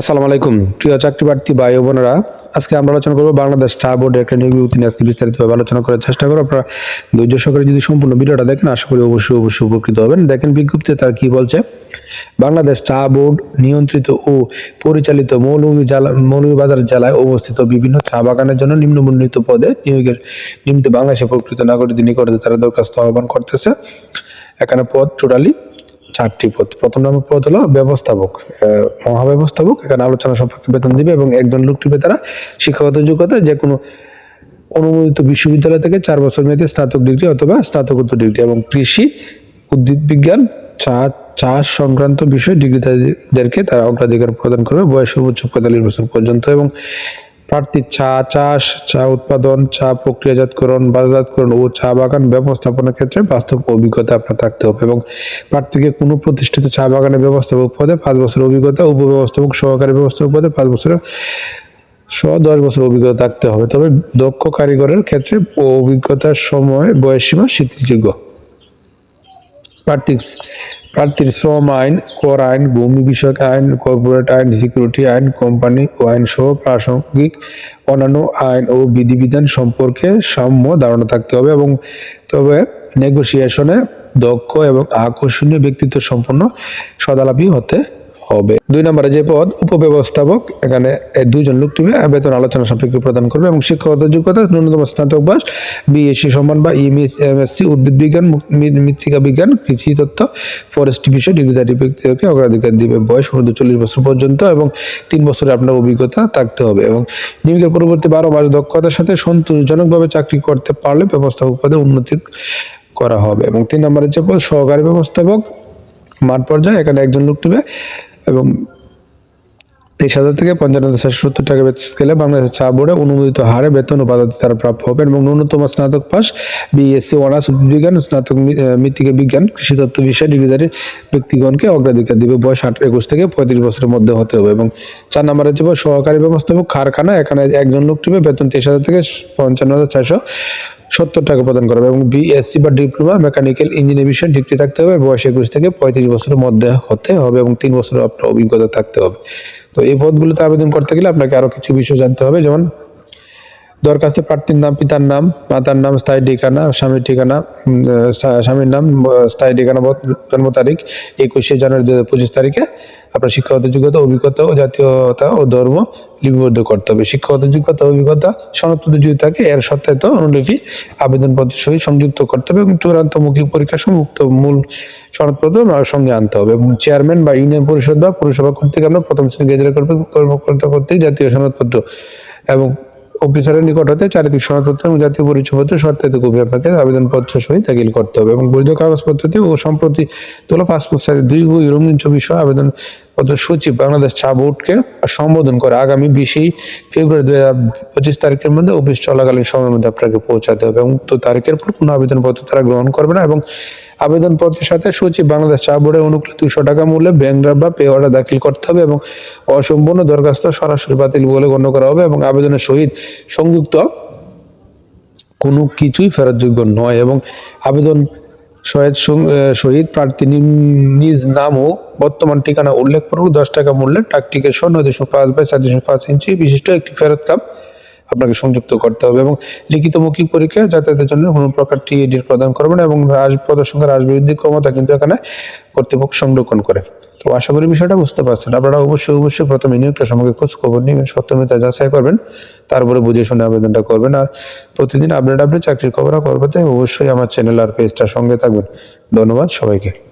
আসসালামু আলাইকুম। প্রিয় চাকরি প্রার্থী ভাই বোনেরা, আজকে আমরা আলোচনা করব বাংলাদেশ চা বোর্ডের একটা বিজ্ঞপ্তি নিয়ে আজকে বিস্তারিতভাবে আলোচনা করার চেষ্টা করব। আপনারা ধৈর্য সহকারে যদি সম্পূর্ণ ভিডিওটা দেখেন, আশা করি অবশ্যই অবশ্যই উপকৃত হবেন। দেখেন বিজ্ঞপ্তিতে তার কি বলছে? বাংলাদেশ চা বোর্ড নিয়ন্ত্রিত ও পরিচালিত মৌলভী জেলা মৌলভীবাজার জেলায় অবস্থিত বিভিন্ন চা বাগানের জন্য নিম্নবর্ণিত পদে নিয়োগের নিমিত্তে বাংলাদেশের প্রকৃত নাগরিকদের নিকটে তারা দরখাস্ত আহ্বান করতেছে। এখানে পদ টোটালি চারটি পদ। প্রথম নম্বর পদ হলো ব্যবস্থাপক। মহাব্যবস্থাপক, এখানে আলোচনা সম্পর্কে বেতন দিবে এবং একজন লোক টিপে তারা শিক্ষাগত যোগ্যতা যে কোনো অনুমোদিত বিশ্ববিদ্যালয় থেকে চার বছর মেয়াদী স্নাতক ডিগ্রি অথবা স্নাতকোত্তর ডিগ্রি এবং কৃষি, উদ্ভিদ বিজ্ঞান চা চাষ সংক্রান্ত বিষয়ে ডিগ্রিধারীদেরকে তারা অগ্রাধিকার প্রদান করবে বয়স সর্বোচ্চ পঁয়তাল্লিশ বছর পর্যন্ত এবং প্রার্থী চা চাষ চা উৎপাদন, চা প্রক্রিয়াজাতকরণ, বাজারজাতকরণ ও চা বাগান ব্যবস্থাপনার ক্ষেত্রে বাস্তব অভিজ্ঞতা আপনার থাকতে হবে এবং প্রার্থীকে কোনো প্রতিষ্ঠিত চা বাগানের ব্যবস্থাপক পদে পাঁচ বছর অভিজ্ঞতা, উপব্যবস্থাপক সহকারী ব্যবস্থাপক পদে পাঁচ বছরের সহ দশ বছর অভিজ্ঞতা থাকতে হবে। তবে দক্ষ কারিগরের ক্ষেত্রে অভিজ্ঞতার সময়, বয়সসীমা শিথিলযোগ্য। প্রার্থী প্রার্থীর শ্রম আইন, কর আইন, ভূমি বিষয়ক আইন, কর্পোরেট আইন, সিকিউরিটি আইন, কোম্পানি ও আইন সহ প্রাসঙ্গিক অন্যান্য আইন ও বিধিবিধান সম্পর্কে সাম্য ধারণা থাকতে হবে এবং তবে নেগোসিয়েশনে দক্ষ এবং আকর্ষণীয় ব্যক্তিত্ব সম্পন্ন সদালাপী হতে হবে। দুই নম্বরে যে পদ উপব্যবস্থাপক, এখানে এই দুইজন লোক টিমে বেতন আলোচনা সাপেক্ষে প্রদান করবে এবং শিক্ষাগত যোগ্যতা, ন্যূনতম স্নাতক বাস বিএসসি সম্মান বা ইএমএস এমএসসি উদ্ভিদ বিজ্ঞান মৃত্তিকা বিজ্ঞান, কৃষি তত্ত্ব ফরেস্ট্রি বিষয় ডিগ্রিধারী ব্যক্তিকে অগ্রাধিকার দিবে। বয়স মধ্যে চল্লিশ বছর পর্যন্ত এবং তিন বছরের আপনার অভিজ্ঞতা থাকতে হবে এবং নিয়োগের পরবর্তী বারো মাস দক্ষতার সাথে সন্তোষজনকভাবে চাকরি করতে পারলে ব্যবস্থাপক পদে উন্নতি করা হবে এবং তিন নম্বরে যে পদ সহকারী ব্যবস্থাপক, মাঠ পর্যায়ে এখানে একজন লোক নেবে এবং তেইশ হাজার থেকে পঞ্চান্ন হাজার সত্তর টাকা বেতন স্কেলে বাংলাদেশের চা বোর্ডে অনুমোদিত হারে বেতন বাধাতে তারা প্রাপ্য হবে এবং ন্যূনতম স্নাতক পাস বিএসসি অনার্স বিজ্ঞান স্নাতক মৃত্তিকা বিজ্ঞান কৃষিতত্ত্ব বিষয়ে ডিগ্রিধারী ব্যক্তিগণকে অগ্রাধিকার দিবে। বয়স আট একুশ থেকে পঁয়ত্রিশ বছরের মধ্যে হতে হবে এবং চার নম্বরে হচ্ছে সহকারী ব্যবস্থাপক, কারখানা, এখানে একজন লোক টিপে বেতন তেইশ হাজার থেকে পঞ্চান্ন হাজার চারশো সত্তর টাকা প্রদান করা হবে এবং বিএসসি বা ডিপ্লোমা, মেকানিক্যাল ইঞ্জিনিয়ার বিষয়ে ডিগ্রি থাকতে হবে, বয়স একুশ থেকে পঁয়ত্রিশ বছরের মধ্যে হতে হবে এবং তিন বছরের আপনার অভিজ্ঞতা থাকতে হবে। তো এই পদগুলোতে আবেদন করতে গেলে আপনাকে আরও কিছু বিষয় জানতে হবে, যেমন দরখাস্তে প্রার্থীর নাম, পিতার নাম, মাতার নাম, স্থায়ী ঠিকানা, স্বামীর ঠিকানা স্বামীর নাম স্থায়ী ঠিকানা জন্ম তারিখ, একুশে জানুয়ারি দু হাজার পঁচিশ তারিখে আপনার শিক্ষাগত যোগ্যতা, অভিজ্ঞতা ও জাতীয়তা ও ধর্ম লিপিবদ্ধ করতে হবে। শিক্ষাগত যোগ্যতা, অভিজ্ঞতা সনদপত্র যদি থাকে, এর সত্যায়িত অনুলিপি, আবেদনপত্রের সহিত সংযুক্ত করতে হবে এবং চূড়ান্ত মৌখিক পরীক্ষা সমুক্ত মূল সনদপত্র সঙ্গে আনতে হবে এবং চেয়ারম্যান বা ইউনিয়ন পরিষদ বা পৌরসভা কর্তৃক আপনার প্রথম শ্রেণি গেজেট কর্মকর্তা কর্তৃক জাতীয় সনদপত্র এবং অফিসারের নিকট হতে চারিত্রিক সনদপত্র এবং জাতীয় পরিচয়পত্র সত্যায়িত কপি আপনাকে আবেদনপত্র সহিত দাখিল করতে হবে এবং বৈধ কাগজপত্রটি ও সম্প্রতি তোলা পাসপোর্ট সাইজ দুই বই রঙিন ছবি সহ আবেদন পত্র সচিব বাংলাদেশ চা বোর্ডকে সম্বোধন করে আগামী বিশেই ফেব্রুয়ারি দুই হাজার পঁচিশ তারিখের মধ্যে অফিস চলাকালীন সময়ের মধ্যে আপনাকে পৌঁছাতে হবে এবং তো তারিখের পর কোনো আবেদনপত্র তারা গ্রহণ করবে না এবং আবেদনপত্রের সাথে সচিব বাংলাদেশ চা বোর্ডের অনুকূলে দুশো টাকা মূল্যে ব্যাংক ড্রাফট বা পে অর্ডার দাখিল করতে হবে এবং অসম্পূর্ণ দরখাস্ত সরাসরি বাতিল বলে গণ্য করা হবে এবং আবেদনের সহিত সংযুক্ত কোনো কিছুই ফেরতযোগ্য নয় এবং আবেদন আহ, সহিত প্রার্থী নিজ নাম ও বর্তমান ঠিকানা উল্লেখ করুক দশ টাকা মূল্যে টাকটিকে স্বর্ণ দুশো পাঁচ বাই সাত দুশো পাঁচ ইঞ্চি বিশিষ্ট একটি ফেরত কাপ আপনাকে সংযুক্ত করতে হবে এবং লিখিত মৌখিক পরীক্ষা যাতায়াতের জন্য কোনো প্রকার টিএডির প্রদান করবে না এবং রাজ প্রদর্শনের রাজবৃদ্ধি ক্ষমতা কিন্তু এখানে কর্তৃপক্ষ সংরক্ষণ করে। তো আশা করি বিষয়টা বুঝতে পারছেন। আপনারা অবশ্যই অবশ্যই প্রথমে নিয়োগটা সম্পর্কে খোঁজ খবর নেবেন সত্যমিতা যাচাই করবেন, তারপরে বুঝে শুনে আবেদনটা করবেন আর প্রতিদিন আপডেট আপডেট চাকরির খবর করবে অবশ্যই আমার চ্যানেল আর পেজটার সঙ্গে থাকবেন। ধন্যবাদ সবাইকে।